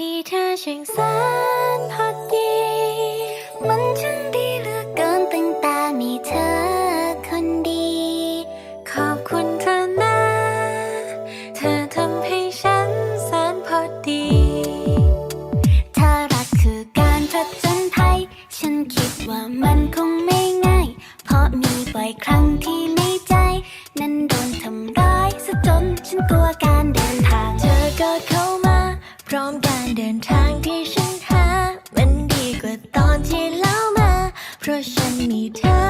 มีเธอช่างแสนพอดี มันช่างดีเหลือเกินตั้งแต่มีเธอคนดี ขอบคุณเธอนะ เธอทำให้ฉันแสนพอดีถ้ารักคือการผจญภัย ฉันคิดว่ามันคงไม่ง่าย เพราะมีบ่อยครั้งที่ในใจ นั้นโดนทำร้ายซะจนฉันกลัวการเดินทาง เธอก็เข้ามาพร้อมการ เดินทางที่ฉันหา มันดีกว่าตอนที่เล่ามา เพราะฉันมีเธอและเธอ